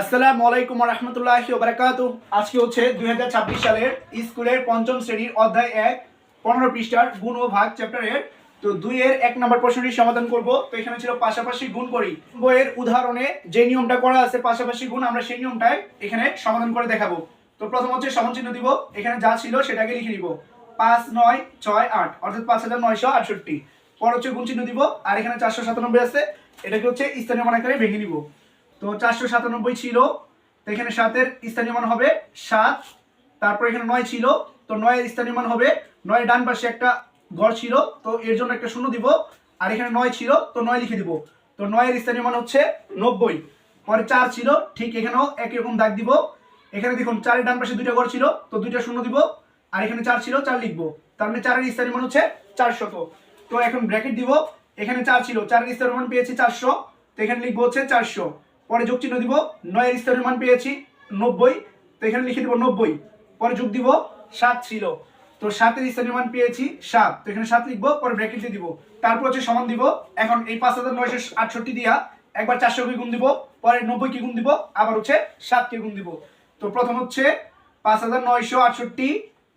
আসসালামু আলাইকুম রহমতুল্লাহি ওবরাকাতু আজকে হচ্ছে দুই হাজার ছাব্বিশ সালের স্কুলের পঞ্চম শ্রেণির অধ্যায় এক, পনেরো পৃষ্ঠার গুণ ও ভাগ চ্যাপ্টারের তো দুইয়ের এক নম্বর প্রশ্নটি সমাধান করব। তো এখানে ছিল পাশাপাশি গুণ করি। বইয়ের উদাহরণে যে নিয়মটা করা আছে, পাশাপাশি গুণ, আমরা সেই নিয়মটাই এখানে সমাধান করে দেখাবো। তো প্রথম হচ্ছে সমান চিহ্ন দিব। এখানে যা ছিল সেটাকে লিখে দিব পাঁচ, নয়, ছয়, আট, অর্থাৎ পাঁচ হাজার নয়শো আটষট্টি। পর হচ্ছে গুণ চিহ্ন দিব। আর এখানে চারশো সাতানব্বই আছে। এটাকে হচ্ছে স্থানীয় মান আকারে ভেঙে নিব। তো চারশো সাতানব্বই ছিল, তো এখানে সাতের স্থানীয় মান হবে সাত, তারপর এখানে নয় ছিল, তো নয়ের স্থানীয় মান হবে নয়ের ডান পাশে একটা ঘর ছিল, তো এর জন্য একটা শূন্য দিব, আর এখানে নয় ছিল, তো নয় লিখে দিব, তো নয়ের স্থানীয় মান হচ্ছে নব্বই, পরে চার ছিল, ঠিক এখানেও একই রকম দাগ দিব, এখানে দেখুন চারের ডান পাশে দুইটা ঘর ছিল, তো দুইটা শূন্য দিব, আর এখানে চার ছিল, চার লিখব, তার মানে চারের স্থানীয় মান হচ্ছে চারশত, তো এখন ব্র্যাকেট দিব, এখানে চার ছিল, চারের স্থানীয় মান পেয়েছি চারশো, তো এখানে লিখব হচ্ছে চারশো পরে যোগ চিহ্ন দিব নয়ের স্তরের মান পেয়েছি নব্বই। তো এখানে লিখে দিব নব্বই। পরে যোগ দিব সাত ছিল। তো সাতের স্থানীয় মান পেয়েছি সাত। তো এখানে সাত লিখব, পরে ব্র্যাকেট দিয়ে দিব। তারপর হচ্ছে সমান দিব। এখন এই পাঁচ হাজার নয়শো আটষট্টি দিয়া একবার চারশো কে গুণ দিব, পরে নব্বই কি গুণ দিব, আবার হচ্ছে সাত কে গুণ দিব। তো প্রথম হচ্ছে পাঁচ হাজার নয়শো আটষট্টি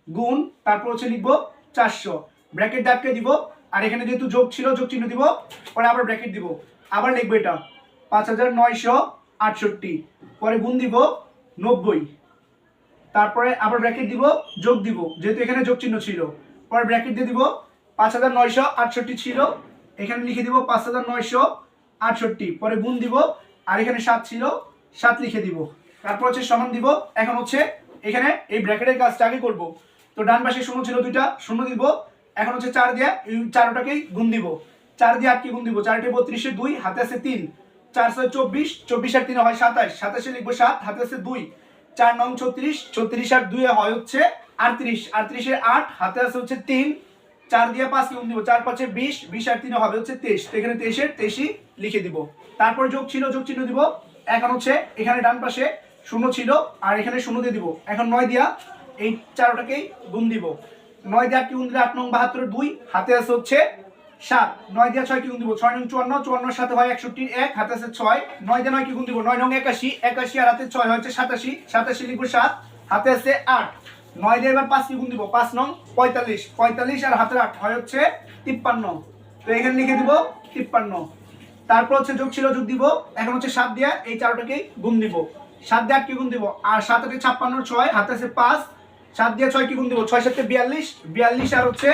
গুণ, তারপর হচ্ছে লিখব চারশো। ব্র্যাকেট ডাককে দিব, আর এখানে যেহেতু যোগ ছিল, যোগ চিহ্ন দিব, পরে আবার ব্র্যাকেট দিব। আবার লিখব এটা। পাঁচ হাজার নয়শো আটষট্টি। পরে গুণ দিব নব্বই। তারপরে আবার ব্র্যাকেট দিব, যোগ দিব, যেহেতু এখানে যোগ চিহ্ন ছিল। পরে ব্র্যাকেট দিয়ে দিব পাঁচ হাজার নয়শো আটষট্টি ছিল, এখানে লিখে দিব পাঁচ হাজার নয়শো আটষট্টি। পরে গুণ দিব, আর এখানে সাত ছিল, সাত লিখে দিব। তারপর হচ্ছে সমান দিব, এখন হচ্ছে এখানে এই ব্র্যাকেটের কাজটা আগে করব। তো ডান পাশে শূন্য ছিল দুইটা, শূন্য দিব, এখন হচ্ছে চার দিয়ে চারোটাকেই গুণ দিব। চার দিয়ে আটকে গুণ দিব চারটে বত্রিশে দুই, হাতে আছে তিন। চার ছয় চব্বিশ চব্বিশ আর তিনে হয় সাতাশ, সাতাশে লিখব সাত হাতে আছে দুই, চার নং ছত্রিশ ছত্রিশ আর দুয়ে হয় হচ্ছে আটত্রিশ, আটত্রিশের আট হাতে আছে হচ্ছে তিন, চার দিয়ে পাঁচ গুণ দিব, চার পাঁচে বিশ বিশ আর তিনে হবে হচ্ছে তেইশ এখানে তেইশের, তেইশই লিখে দিব। তারপর যোগ ছিল, যোগ চিহ্ন দিব, এখন হচ্ছে এখানে ডান পাশে শূন্য ছিল, আর এখানে শূন্য দিয়ে দিব। এখন নয় দিয়া এই চারোটাকেই গুণ দিব। নয় দিয়ে আটকে গুণ দিলে? আট নং বাহাত্তর দুই, হাতে আছে হচ্ছে সাত, নয় দিয়ে ছয় কি গুণ দিব, ছয় নং চুয়ান্ন চুয়ান্নর সাথে হয় একষট্টির এক, হাতে আছে ছয়, নয় দিয়ে নয় কি গুণ দিব, নয় নং একাশি একাশি আর হাতে ছয় হচ্ছে সাতাশি সাতাশি লিখব সাত, হাতে আছে আট, নয় দিয়ে এবার পাঁচ কি গুণ দিব, পাঁচ নং পঁয়তাল্লিশ পঁয়তাল্লিশ আর হাতের আট হয় হচ্ছে তিপ্পান্ন, তো এখানে লিখে দিব তিপ্পান্ন, তারপর হচ্ছে যোগ ছিল যোগ দিব, এখন হচ্ছে সাত দিয়া এই চারোটাকেই গুণ দিব, সাত দিয়ে আট কি গুণ দিব, আর সাত আটে ছাপ্পান্ন ছয়, হাতে আছে পাঁচ, সাত দিয়ে ছয় কি গুণ দিব, ছয় সাথে বিয়াল্লিশ বিয়াল্লিশ আর হচ্ছে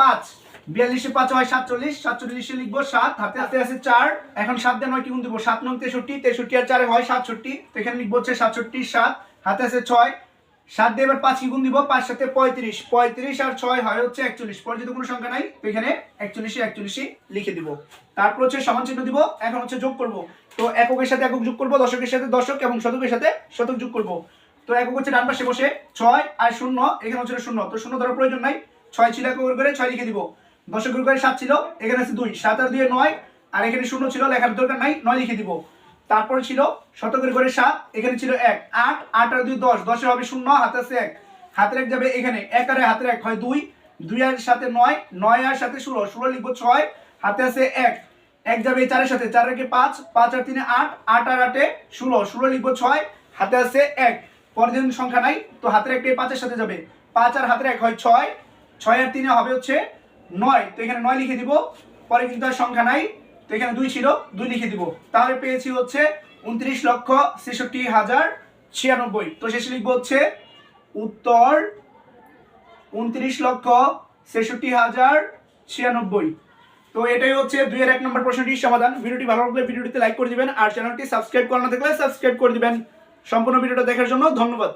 পাঁচ বিয়াল্লিশে পাঁচ হয় সাতচল্লিশ, সাতচল্লিশে লিখব সাত, হাতে হাতে আছে চার, এখন সাত দিয়ে নয় কি গুণ দিব সাত নং তেষট্টি তেষট্টি আর চারে হয় সাতষট্টি, তো এখানে লিখব হচ্ছে সাতষট্টি, সাত, হাতে আছে ছয়, সাত দিয়ে এবার পাঁচ কি গুণ দিব, পাঁচ সাথে পঁয়ত্রিশ পঁয়ত্রিশ আর ছয় হয় হচ্ছে একচল্লিশ, পরে যদি কোনো সংখ্যা নাই, তো এখানে একচল্লিশে একচল্লিশই লিখে দিব। তারপর হচ্ছে সমান চিহ্ন দিব, এখন হচ্ছে যোগ করব। তো এককের সাথে একক যোগ করব, দশকের সাথে দশক এবং শতকের সাথে শতক যোগ করব। তো একক হচ্ছে ডান পাশে বসে ছয় আর শূন্য, এখানে হচ্ছে শূন্য, তো শূন্য ধরার প্রয়োজন নাই, ছয় ছিল একক করে ছয় লিখে দিব। দশকের করে সাত ছিল, এখানে আছে দুই, সাত আর দুই নয়, আর এখানে শূন্য ছিল, লেখার দরকার নাই, নয় লিখে দিব। তারপরে ছিল শতকের ঘরে সাত, এখানে ছিল এক, আট আট আর দুই দশ, দশে হবে শূন্য, হাতে আছে এক। হাতের এক যাবে এখানে, এক আর হাতের এক হয় দুই দুই আর সাথে নয় নয় আর সাথে ষোলো ষোলো লিখব ছয়, হাতে আছে এক। এক যাবে চারের সাথে, চার রেখে পাঁচ পাঁচ আর তিনে আট আট আর আটে ষোলো ষোলো লিখব ছয়, হাতে আছে এক। পরের দিন সংখ্যা নাই, তো হাতের একটা পাঁচের সাথে যাবে। পাঁচ আর হাতের এক হয় ছয় ছয় আর তিনে হবে হচ্ছে নয়, তো এখানে নয় লিখে দিব, পরে কিন্তু আর সংখ্যা নাই, তো এখানে দুই ছিল, দুই লিখে দিব। তাহলে পেয়েছি হচ্ছে উনত্রিশ লক্ষ ছেষট্টি হাজার ছিয়ানব্বই। তো শেষে লিখব হচ্ছে উত্তর উনত্রিশ লক্ষ ছেষট্টি হাজার ছিয়ানব্বই। তো এটাই হচ্ছে দুইয়ের এক নম্বর প্রশ্নটির সমাধান। ভিডিওটি ভালো লাগলে ভিডিওটিতে লাইক করে দিবেন, আর চ্যানেলটি সাবস্ক্রাইব করা না থাকলে সাবস্ক্রাইব করে দিবেন। সম্পূর্ণ ভিডিওটা দেখার জন্য ধন্যবাদ।